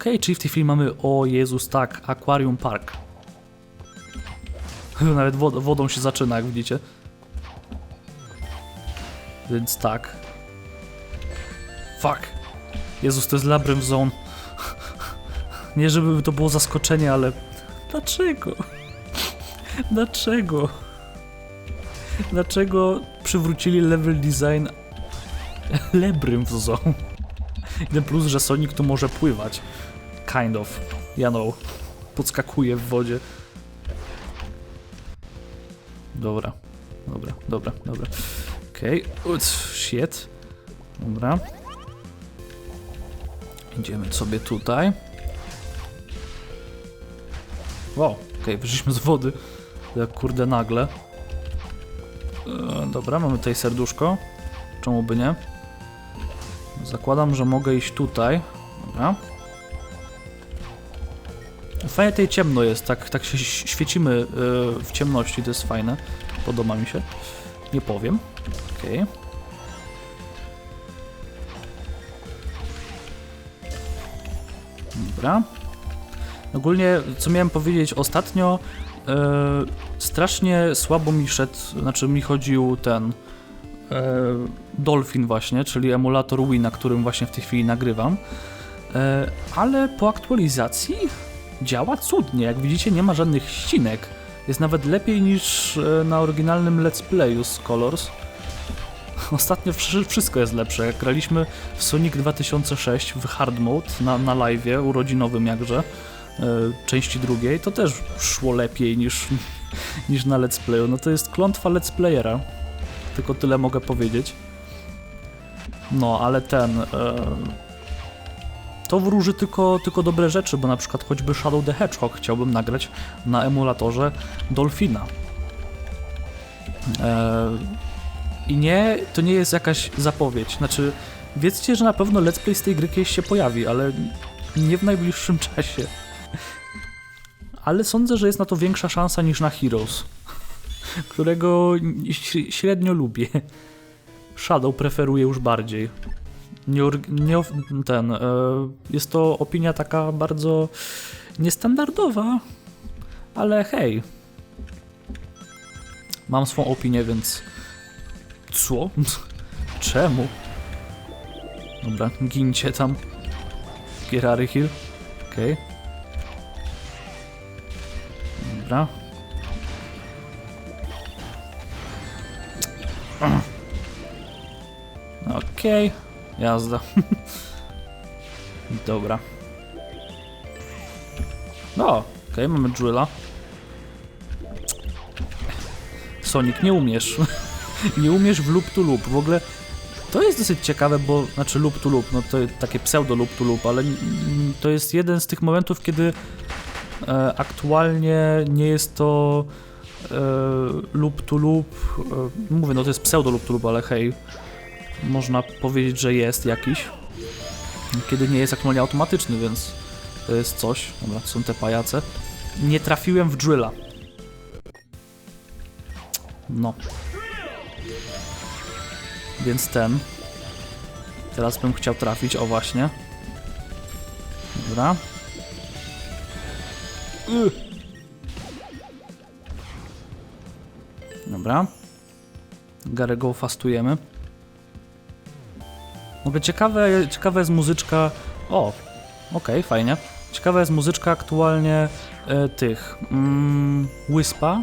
Okej, czyli w tej chwili mamy, o Jezus, tak, Aquarium Park. Nawet wod wodą się zaczyna, jak widzicie. Więc tak. Fuck. Jezus, to jest Labyrinth Zone. Nie, żeby to było zaskoczenie, ale... Dlaczego? Dlaczego? Dlaczego przywrócili level design Labyrinth Zone? Ten plus, że Sonic tu może pływać. Kind of. Ja know. Podskakuje w wodzie. Dobra. Dobra, dobra, dobra. Okej. Okay. Shit. Dobra. Idziemy sobie tutaj. Wow, okej, okay, wyszliśmy z wody. Jak kurde nagle. E, dobra, mamy tutaj serduszko. Czemu by nie? Zakładam, że mogę iść tutaj. Dobra. Fajnie tutaj ciemno jest, tak, tak się świecimy yy, w ciemności, to jest fajne. Podoba mi się. Nie powiem. Okej. Okay. Dobra. Ogólnie, co miałem powiedzieć ostatnio, yy, strasznie słabo mi szedł, znaczy mi chodził ten e, Dolphin właśnie, czyli emulator Wii, na którym właśnie w tej chwili nagrywam. E, ale po aktualizacji działa cudnie. Jak widzicie, nie ma żadnych ścinek. Jest nawet lepiej niż e, na oryginalnym Let's Playu z Colors. Ostatnio wszystko jest lepsze. Jak graliśmy w Sonic 2006 w Hard Mode na, na live, urodzinowym jakże, części drugiej, to też szło lepiej niż, niż na Let's Playu. No to jest klątwa Let's Playera tylko tyle mogę powiedzieć. No, ale ten... E, to wróży tylko, tylko dobre rzeczy, bo na przykład choćby Shadow the Hedgehog chciałbym nagrać na emulatorze Dolphina. E, I nie, to nie jest jakaś zapowiedź. Znaczy, wiedzcie, że na pewno Let's Play z tej gry kiedyś się pojawi, ale nie w najbliższym czasie. Ale sądzę, że jest na to większa szansa niż na Heroes którego średnio lubię. Shadow preferuję już bardziej. Nie, nie, ten, e, jest to opinia taka bardzo niestandardowa, ale hej. Mam swą opinię, więc. Co? Czemu? Dobra, gincie tam. Gerary Hill. Okej. Okay. Okej, okay. Jazda. Dobra. No, okej, okay, mamy Drilla. Sonic, nie umiesz. nie umiesz w loop to loop. W ogóle to jest dosyć ciekawe, bo, znaczy loop to loop, no to takie pseudo loop to loop, ale to jest jeden z tych momentów, kiedy e, aktualnie nie jest to e, loop to loop. E, mówię, no to jest pseudo loop to loop, ale hej, można powiedzieć, że jest jakiś. Kiedy nie jest aktualnie automatyczny, więc to jest coś. Dobra, są te pajace. Nie trafiłem w drilla. No. Więc ten. Teraz bym chciał trafić, o właśnie. Dobra. Dobra. Garego fastujemy. Mówię, ciekawe, ciekawa jest muzyczka. O, okej, okay, fajnie. Ciekawa jest muzyczka aktualnie e, tych. Mm, Wyspa.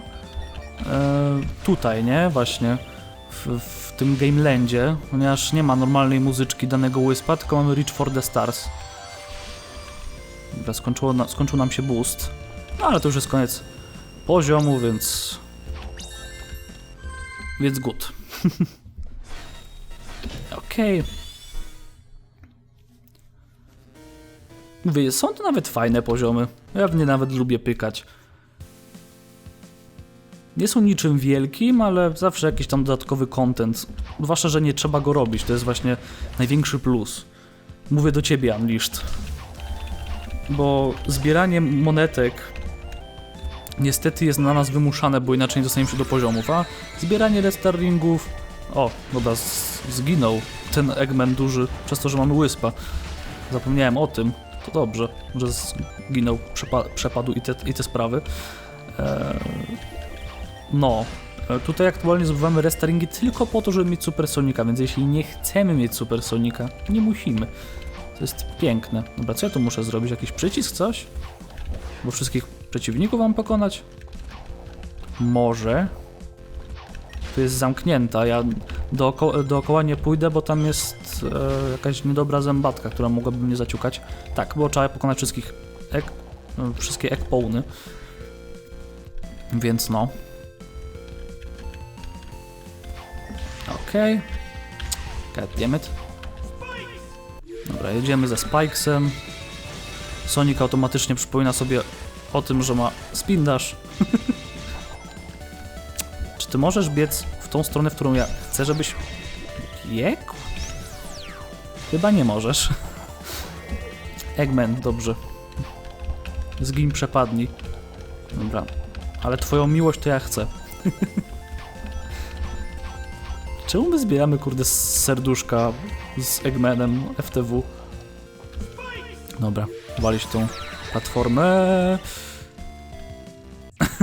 E, tutaj, nie? Właśnie. W, w tym Gamelandzie, ponieważ nie ma normalnej muzyczki danego Wyspa, tylko mamy Reach for the Stars. Dobra, skończyło na, skończył nam się boost. No ale to już jest koniec poziomu, więc. Więc good. Okej. Okay. Mówię, są to nawet fajne poziomy. Ja w nie nawet lubię pykać. Nie są niczym wielkim, ale zawsze jakiś tam dodatkowy content. Zwłaszcza, że nie trzeba go robić. To jest właśnie największy plus. Mówię do ciebie, Unleashed. Bo zbieranie monetek niestety jest na nas wymuszane, bo inaczej nie dostaniemy się do poziomów, a zbieranie restarringów... O, dobra, zginął ten Eggman duży przez to, że mamy Wyspa. Zapomniałem o tym to dobrze, że zginął, przepa przepadł i te, i te sprawy. E, no, e, tutaj aktualnie zdobywamy restaringi tylko po to, żeby mieć Supersonika, więc jeśli nie chcemy mieć Supersonika, nie musimy. To jest piękne. Dobra, co ja tu muszę zrobić? Jakiś przycisk, coś? Bo wszystkich przeciwników mam pokonać? Może. Tu jest zamknięta, ja dooko dookoła nie pójdę, bo tam jest e, jakaś niedobra zębatka, która mogłaby mnie zaciukać. Tak, bo trzeba pokonać wszystkich ek, e, wszystkie ekpołny. Więc no. Okej. Okay. Goddammit. Dobra, jedziemy ze Spikesem. Sonic automatycznie przypomina sobie o tym, że ma spin dash. Czy ty możesz biec w tą stronę, w którą ja chcę, żebyś biegł? Chyba nie możesz. Eggman, dobrze. Zgin, przepadnij. Dobra. Ale twoją miłość to ja chcę. Czemu my zbieramy, kurde, serduszka z Eggmanem FTW? Dobra, walić tą platformę.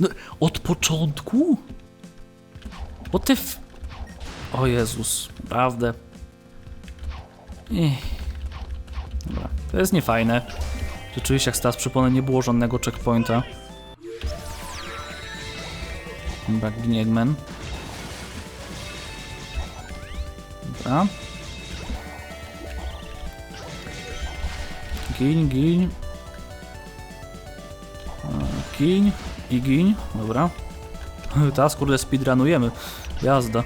no, od początku? Bo te f... O Jezus, naprawdę. Dobra, to jest niefajne. Rzeczywiście, jak teraz przypomnę, nie było żadnego checkpointa. Dobra, ginie Eggman. Dobra. Gin, gin. E, Gin i gin. Dobra. Teraz kurde speedrunujemy. Jazda.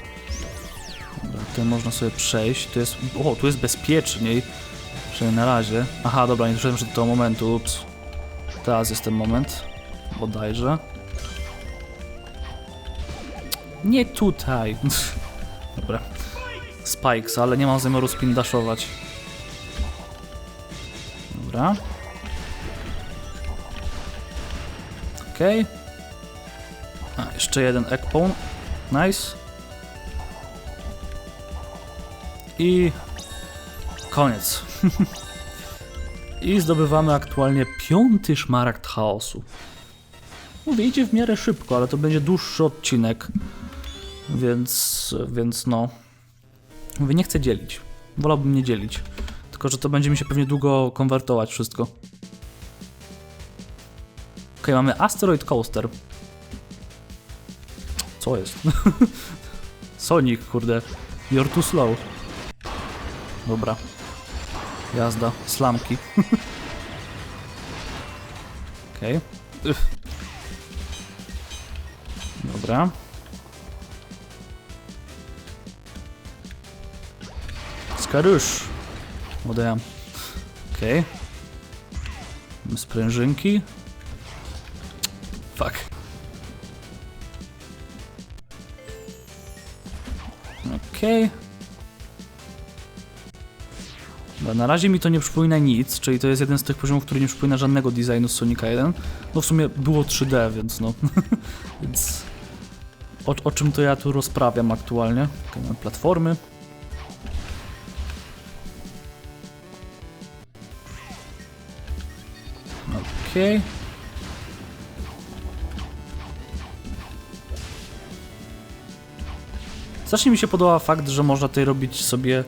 Dobra, tutaj można sobie przejść. Tu jest... O, tu jest bezpieczniej. Przynajmniej na razie. Aha, dobra, nie doszedłem do tego momentu. Ups. Teraz jest ten moment. Bodajże. Nie tutaj. Dobra. Spikes, ale nie mam zamiaru spin dashować. Dobra. Okej. Okay. A, jeszcze jeden Ekpon. Nice. I koniec. I zdobywamy aktualnie piąty szmaragd chaosu. Mówię, idzie w miarę szybko, ale to będzie dłuższy odcinek. Więc, więc no. Mówię, nie chcę dzielić. Wolałbym nie dzielić. Tylko, że to będzie mi się pewnie długo konwertować wszystko. Ok, mamy Asteroid Coaster. Co jest? Sonic, kurde. You're too slow. Dobra. Jazda. Slamki. Okej. Okay. Dobra. Skarusz. Odejam. Okej. Okay. Sprężynki. Fuck. Okej. Okay. Na razie mi to nie przypomina nic, czyli to jest jeden z tych poziomów, który nie przypomina żadnego designu z Sonika 1. No w sumie było 3D, więc no. więc o, o, czym to ja tu rozprawiam aktualnie? Mamy platformy. Okej. Okay. Strasznie mi się podoba fakt, że można tutaj robić sobie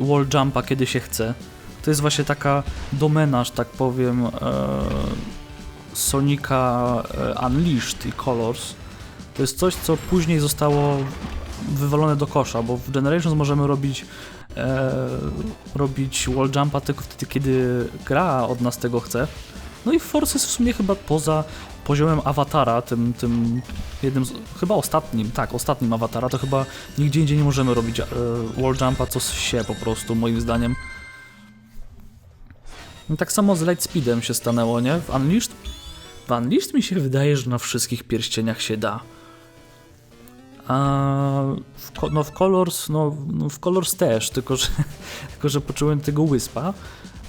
wall jumpa kiedy się chce. To jest właśnie taka domena, że tak powiem, e, Sonika e, Unleashed i Colors. To jest coś, co później zostało wywalone do kosza, bo w Generations możemy robić e, robić wall jumpa tylko wtedy, kiedy gra od nas tego chce. No i Force jest w sumie chyba poza poziomem awatara, tym, tym jednym, z, chyba ostatnim, tak, ostatnim awatara, to chyba nigdzie indziej nie możemy robić e, wall jumpa, co się po prostu, moim zdaniem. I tak samo z Lightspeedem się stanęło, nie? W Unleashed? W Unleashed mi się wydaje, że na wszystkich pierścieniach się da. A w, no w Colors, no, no w Colors też, tylko że, tylko że poczułem tego Wyspa.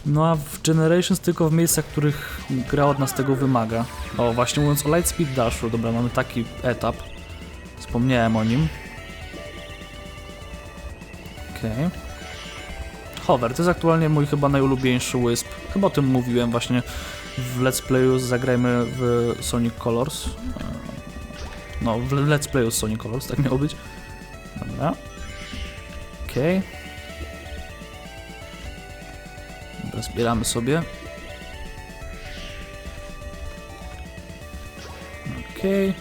No a w Generations tylko w miejscach, których gra od nas tego wymaga. O, właśnie mówiąc o Lightspeed Dashu, dobra, mamy taki etap. Wspomniałem o nim. Okej. Okay. Hover, to jest aktualnie mój chyba najulubieńszy Wisp. Chyba o tym mówiłem właśnie w Let's Playu Zagrajmy w Sonic Colors. No, w Let's Playu Sonic Colors, tak miało być. Dobra. Okej. Dobra, zbieramy sobie. Okej.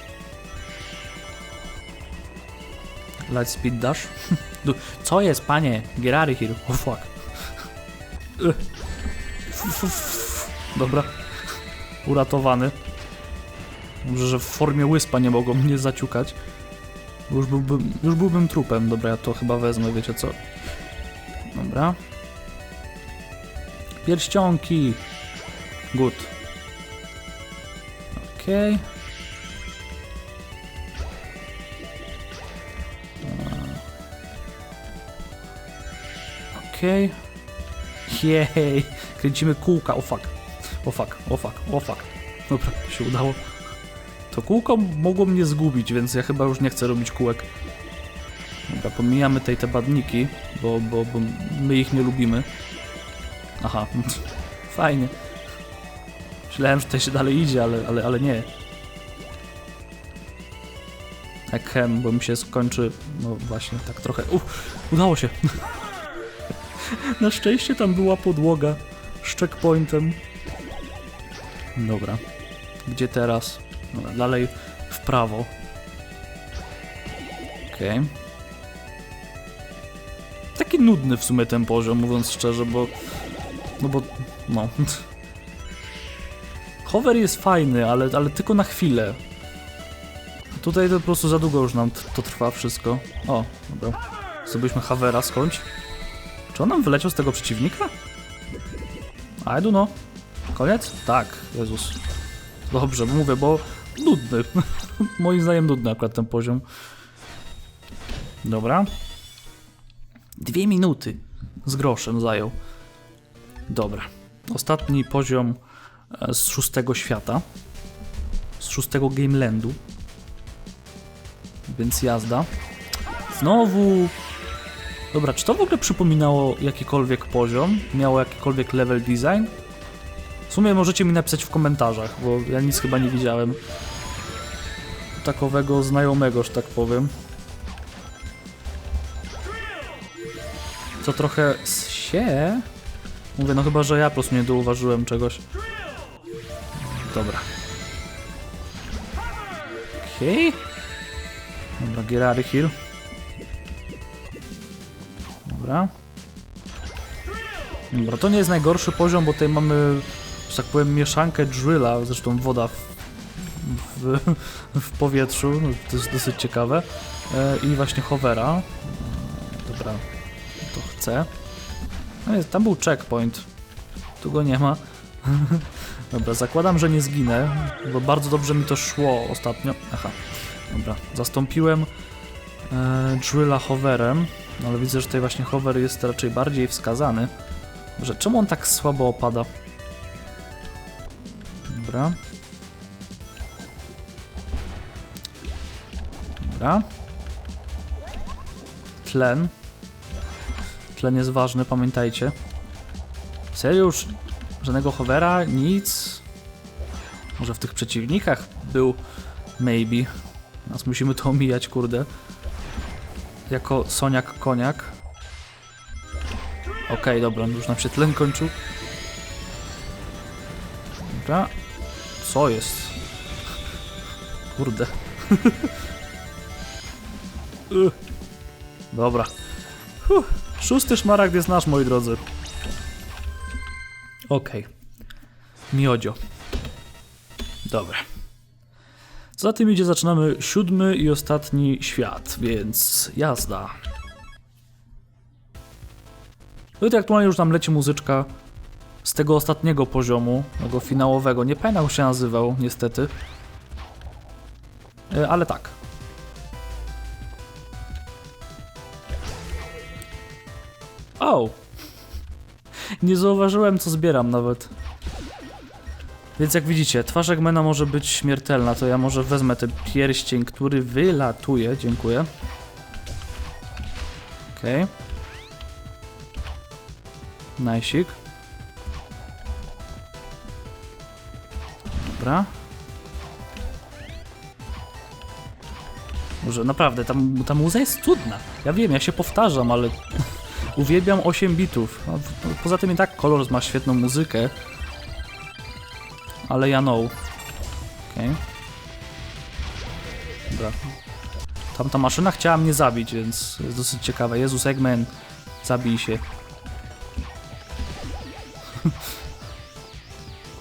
Light Speed Dash. Co jest, panie? Of here. Oh fuck. Dobra. Uratowany. Może, że w formie łyspa nie mogą mnie zaciukać. Już byłbym, już byłbym trupem. Dobra, ja to chyba wezmę, wiecie co? Dobra. Pierścionki. Good. Okej. Okej. Jej. Kręcimy kółka. O fuck. O fuck. O fuck. O fuck. Dobra, się udało. To kółko mogło mnie zgubić, więc ja chyba już nie chcę robić kółek. Dobra, pomijamy tej te badniki, bo, bo, bo my ich nie lubimy. Aha. Fajnie. Myślałem, że tutaj się dalej idzie, ale, ale, ale nie. Jak hem, bo mi się skończy. No właśnie, tak trochę. Uff, udało się. Na szczęście tam była podłoga z checkpointem. Dobra. Gdzie teraz? Dobra, dalej w prawo. Okej. Taki nudny w sumie ten poziom, mówiąc szczerze, bo... No bo... No. Hover jest fajny, ale, ale tylko na chwilę. Tutaj to po prostu za długo już nam to trwa wszystko. O, dobra. Zrobiliśmy Havera skądś. Czy on nam wyleciał z tego przeciwnika? I don't know. Koniec? Tak, Jezus. Dobrze, mówię, bo nudny. Moim zdaniem nudny akurat ten poziom. Dobra. Dwie minuty z groszem zajął. Dobra. Ostatni poziom e, z szóstego świata. Z szóstego Gamelandu. Więc jazda. Znowu Dobra, czy to w ogóle przypominało jakikolwiek poziom? Miało jakikolwiek level design? W sumie możecie mi napisać w komentarzach, bo ja nic chyba nie widziałem takowego znajomego, że tak powiem. Co trochę się... Mówię, no chyba, że ja po prostu nie douważyłem czegoś. Dobra. Okej. Okay. Dobra, Gerary Hill. Dobra. Dobra, to nie jest najgorszy poziom, bo tutaj mamy, że tak powiem, mieszankę drilla, zresztą woda w, w, w powietrzu, no, to jest dosyć ciekawe. E, I właśnie hovera. Dobra, to chcę. No jest, tam był checkpoint. Tu go nie ma. Dobra, zakładam, że nie zginę, bo bardzo dobrze mi to szło ostatnio. Aha, dobra, zastąpiłem e, drilla hoverem. No ale widzę, że tutaj właśnie hover jest raczej bardziej wskazany. Że czemu on tak słabo opada? Dobra. Dobra. Tlen. Tlen jest ważny, pamiętajcie. Serio już żadnego hovera? Nic? Może w tych przeciwnikach był maybe. Nas musimy to omijać, kurde jako Soniak Koniak. Okej, okay, dobra, już nam się tlen kończył. Dobra. Co jest? Kurde. Dobra. Szósty szmaragd jest nasz, moi drodzy. Okej. Okay. Miodzio. Dobra. Za tym idzie, zaczynamy siódmy i ostatni świat, więc jazda. No i aktualnie już nam leci muzyczka z tego ostatniego poziomu, tego finałowego. Nie pamiętam jak się nazywał, niestety. E, ale tak. O! Nie zauważyłem co zbieram nawet. Więc jak widzicie, twarz Eggmana może być śmiertelna, to ja może wezmę ten pierścień, który wylatuje. Dziękuję. Okej. Okay. Najsik. Dobra. Może naprawdę, ta, ta muza jest cudna. Ja wiem, ja się powtarzam, ale uwielbiam 8 bitów. No, Poza tym i tak Colors ma świetną muzykę. Ale ja know. Okej. Dobra. Tamta maszyna chciała mnie zabić, więc jest dosyć ciekawe. Jezus Eggman, zabij się.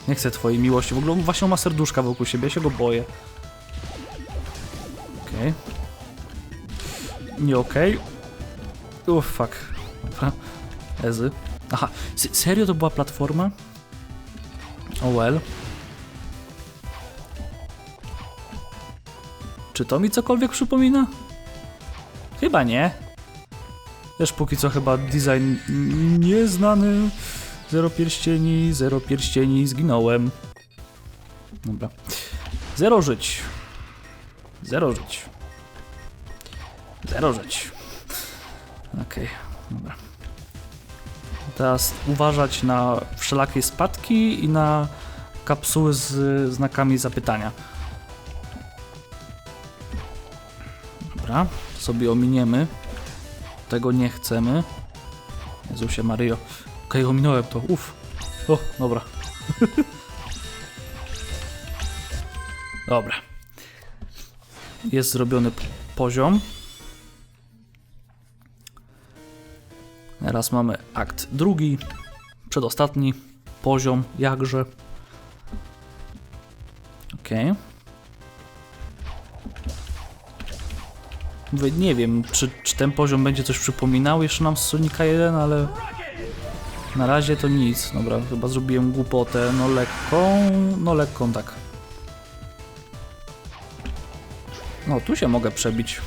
Nie chcę twojej miłości. W ogóle on właśnie ma serduszka wokół siebie, ja się go boję. Okej. Nie okej. Uff, fuck. Dobra. Ezy. Aha, se- serio to była platforma? Oh well. Czy to mi cokolwiek przypomina? Chyba nie. Też póki co chyba design nieznany. Zero pierścieni, zero pierścieni, zginąłem. Dobra. Zero żyć. Zero żyć. Zero żyć. Okej, dobra. Teraz uważać na wszelakie spadki i na kapsuły z znakami zapytania. Dobra, to sobie ominiemy. Tego nie chcemy. Jezusie Maryjo. Okej, ominąłem to. Uff. O, dobra. dobra. Jest zrobiony poziom. Teraz mamy akt drugi, przedostatni poziom, jakże. Mówię, Nie wiem, czy, czy ten poziom będzie coś przypominał jeszcze nam z Sonika 1, ale na razie to nic. Dobra, chyba zrobiłem głupotę, no lekką, no lekką tak. No, tu się mogę przebić.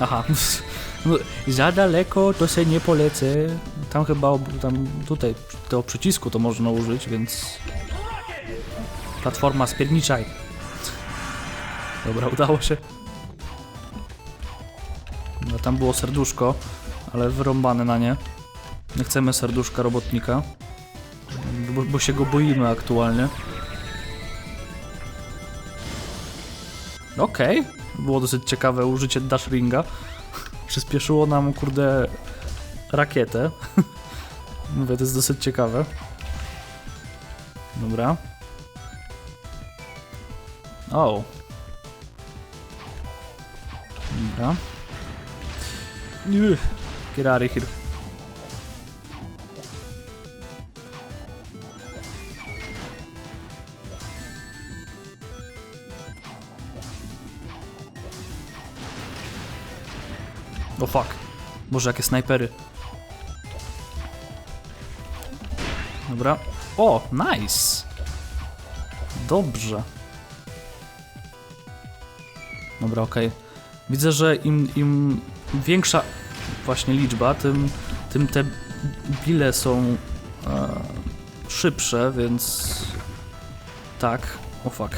Aha. No, za daleko to się nie polecę. Tam chyba, tam tutaj, tego przycisku to można użyć, więc... Platforma spierniczaj. Dobra, udało się. No, tam było serduszko, ale wyrąbane na nie. Nie chcemy serduszka robotnika, bo, bo się go boimy aktualnie. Okej, było dosyć ciekawe użycie dash ringa. Przyspieszyło nam, kurde, rakietę. Mówię, to jest dosyć ciekawe. Dobra. O. Dobra. Out of here. O fuck. Boże, jakie snajpery. Dobra. O, nice. Dobrze. Dobra, okej. Widzę, że im, im większa właśnie liczba, tym, tym te bile są e, szybsze, więc tak. O fuck.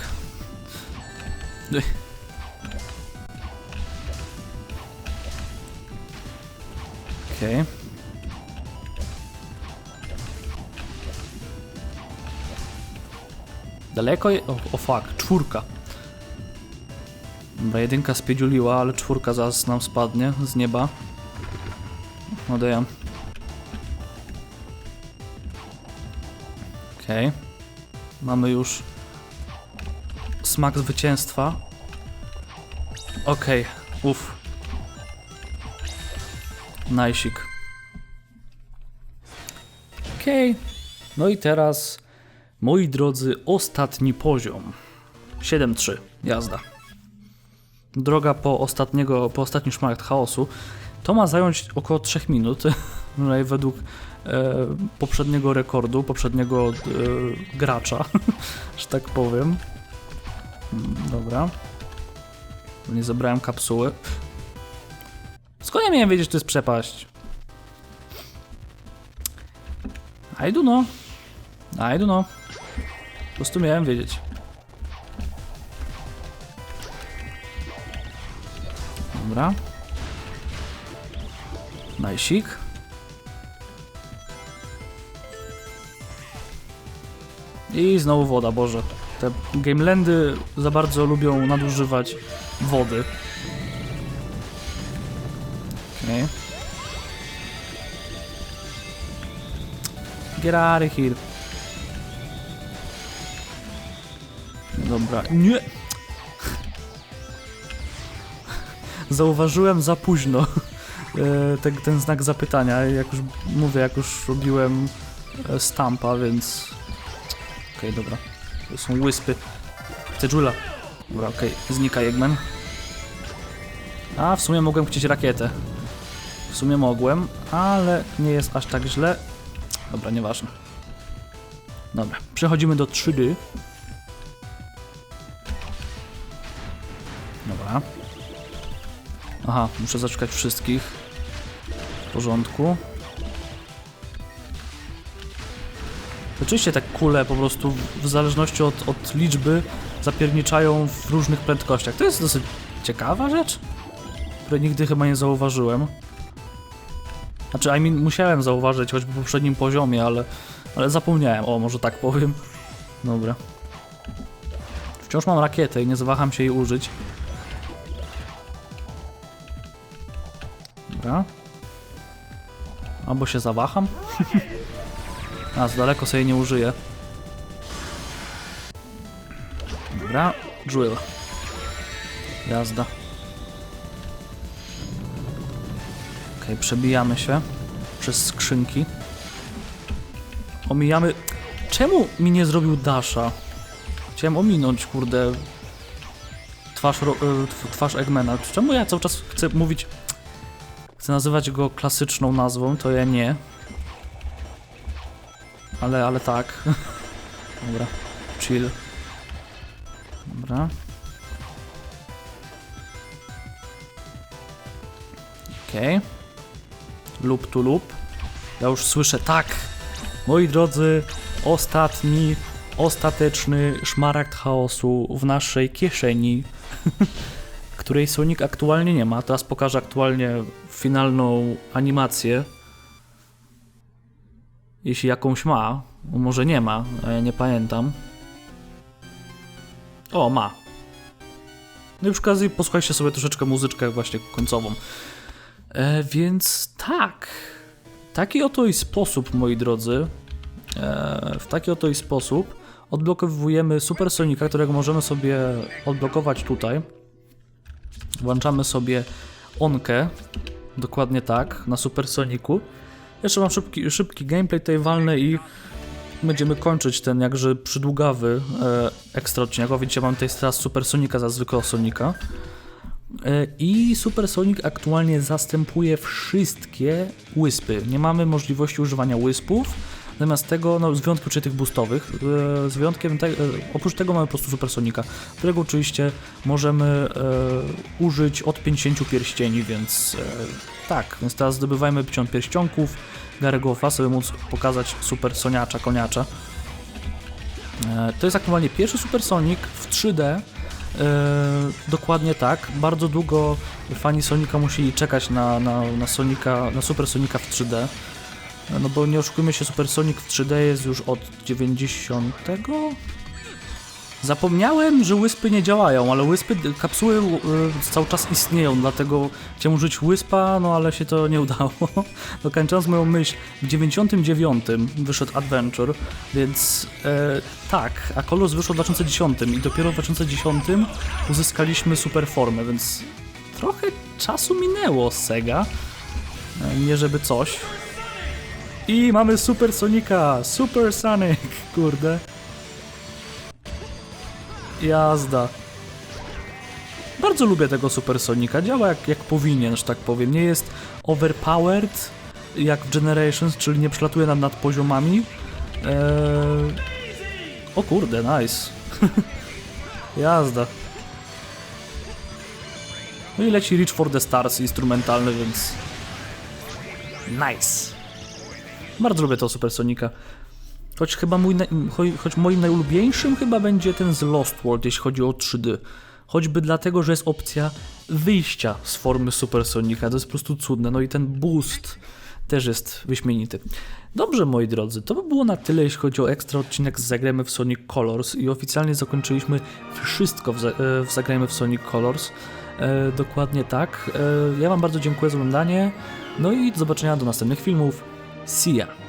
Okej. Daleko je... O, o fuck, czwórka. Dobra, jedynka spiedziuliła, ale czwórka zaraz nam spadnie z nieba. Odejem. Okej. Mamy już smak zwycięstwa. Okej, uff. Najsik. Okej. No i teraz, moi drodzy, ostatni poziom. 7-3, jazda. Droga po, ostatniego, po ostatni szmaragd chaosu. To ma zająć około 3 minut, według e, poprzedniego rekordu, poprzedniego e, gracza, że tak powiem. Mm, Dobra. Nie zabrałem kapsuły. Skąd ja miałem wiedzieć, że to jest przepaść? I do know. I do. Po prostu miałem wiedzieć. Dobra. Najsik. I znowu woda, Boże. Te gamelendy za bardzo lubią nadużywać wody. Get out of here. Dobra, nie! Zauważyłem za późno e, ten, ten znak zapytania, jak już mówię, jak już robiłem e, stampa, więc... Okej, dobra. To są łyspy. Cedżula. Dobra, okej, znika Eggman. A, w sumie mogłem chcieć rakietę. W sumie mogłem, ale nie jest aż tak źle. Dobra, nieważne. Dobra, przechodzimy do 3D. Dobra. Aha, muszę zaczekać wszystkich. W porządku. Oczywiście te kule po prostu w zależności od, od liczby zapierniczają w różnych prędkościach. To jest dosyć ciekawa rzecz, której nigdy chyba nie zauważyłem. Znaczy, I mean, musiałem zauważyć choćby w poprzednim poziomie, ale, ale zapomniałem. O, może tak powiem. Dobra. Wciąż mam rakietę i nie zawaham się jej użyć. Dobra. Albo się zawaham. A, z daleko sobie nie użyję. Dobra, drill. Jazda. Okej, przebijamy się przez skrzynki. Omijamy... Czemu mi nie zrobił dasha? Chciałem ominąć, kurde, twarz, e, tw- twarz Eggmana. Czemu ja cały czas chcę mówić... Chcę nazywać go klasyczną nazwą, to ja nie. Ale, ale tak. Dobra, chill. Dobra. Okej. Okay. Loop to loop. Ja już słyszę, tak! Moi drodzy, ostatni, ostateczny szmaragd chaosu w naszej kieszeni, której Sonic aktualnie nie ma. Teraz pokażę aktualnie finalną animację. Jeśli jakąś ma, może nie ma, nie pamiętam. O, ma. No i przy okazji posłuchajcie sobie troszeczkę muzyczkę właśnie końcową. E, więc tak. Taki oto i sposób, moi drodzy. E, w taki oto i sposób odblokowujemy Super Sonika, którego możemy sobie odblokować tutaj. Włączamy sobie onkę, dokładnie tak, na Super Soniku. Jeszcze mam szybki, szybki gameplay tutaj walny i będziemy kończyć ten jakże przydługawy e, ekstra odcinek. O, widzicie, mam tutaj teraz Super Sonika za zwykłego Sonika. E, I Super Sonic aktualnie zastępuje wszystkie łyspy. Nie mamy możliwości używania łyspów, zamiast tego, no z wyjątkiem czy tych boostowych, e, z wyjątkiem te, e, oprócz tego mamy po prostu Super Sonika, którego oczywiście możemy e, użyć od 50 pierścieni, więc e, tak, więc teraz zdobywajmy 50 pierścionków, Garego Fasa, by móc pokazać Super Soniacza, koniacza. E, to jest aktualnie pierwszy Super Sonic w 3D, e, dokładnie tak. Bardzo długo fani Sonika musieli czekać na, na, na, Sonika, na Super Sonika w 3D. E, No bo nie oszukujmy się, Super Sonic w 3D jest już od 90. Zapomniałem, że łyspy nie działają, ale łyspy, kapsuły y, cały czas istnieją, dlatego chciałem użyć łyspa, no ale się to nie udało. Dokończając moją myśl, w 99 wyszedł Adventure, więc e, tak, a Colors wyszło w 2010 i dopiero w 2010 uzyskaliśmy super formę, więc trochę czasu minęło Sega, e, nie żeby coś. I mamy Super Sonika, Super Sonic, kurde. Jazda. Bardzo lubię tego Super Sonika. Działa jak, jak powinien, że tak powiem. Nie jest overpowered jak w Generations, czyli nie przelatuje nam nad poziomami. Eee... O kurde, nice. Jazda. No i leci Reach for the Stars instrumentalny, więc... Nice. Bardzo lubię to Super Sonika. Choć chyba mój, choć moim najulubieńszym chyba będzie ten z Lost World, jeśli chodzi o 3D. Choćby dlatego, że jest opcja wyjścia z formy Super Sonika. To jest po prostu cudne. No i ten boost też jest wyśmienity. Dobrze, moi drodzy, to by było na tyle, jeśli chodzi o ekstra odcinek z Zagrajmy w Sonic Colors i oficjalnie zakończyliśmy wszystko w, za- e, w w Sonic Colors. E, dokładnie tak. E, ja Wam bardzo dziękuję za oglądanie. No i do zobaczenia do następnych filmów. See ya!